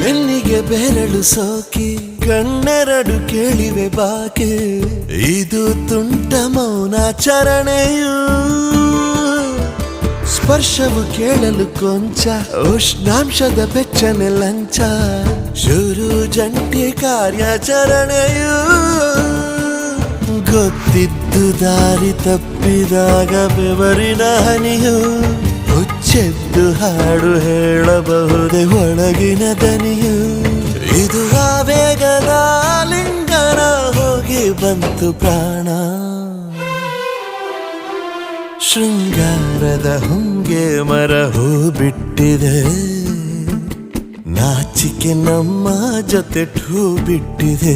ಬೆನ್ನಿಗೆ ಬೆರಳು ಸೋಕಿ, ಕಣ್ಣೆರಡು ಕೇಳಿವೆ ಬಾಕಿ. ಇದು ತುಂಟ ಮೌನಾಚರಣೆಯು ಸ್ಪರ್ಶವು ಕೇಳಲು ಕೊಂಚ, ಉಷ್ಣಾಂಶದ ಬೆಚ್ಚನೆ ಲಂಚ. ಶುರು ಜಂಟಿ ಕಾರ್ಯಾಚರಣೆಯು ಗೊತ್ತಿದ್ದು ದಾರಿ ತಪ್ಪಿದಾಗ ಬೆವರಿನ ಹನಿಯು. ಹುಚ್ಚೆದ್ದು ಹಾಡು ಹೇಳಬಹುದೇ ಒಳಗಿನ ದನಿಯು. ಇದು ಆವೇಗದ ಲಿಂಗನ ಹೋಗಿ ಬಂತು ಪ್ರಾಣ. ಶೃಂಗಾರದ ಹೊಂಗೆ ಮರ ಹೂ ಬಿಟ್ಟಿದೆ ನಾಚಿಕೆ ನಮ್ಮ ಜೊತೆ ಠೂ ಬಿಟ್ಟಿದೆ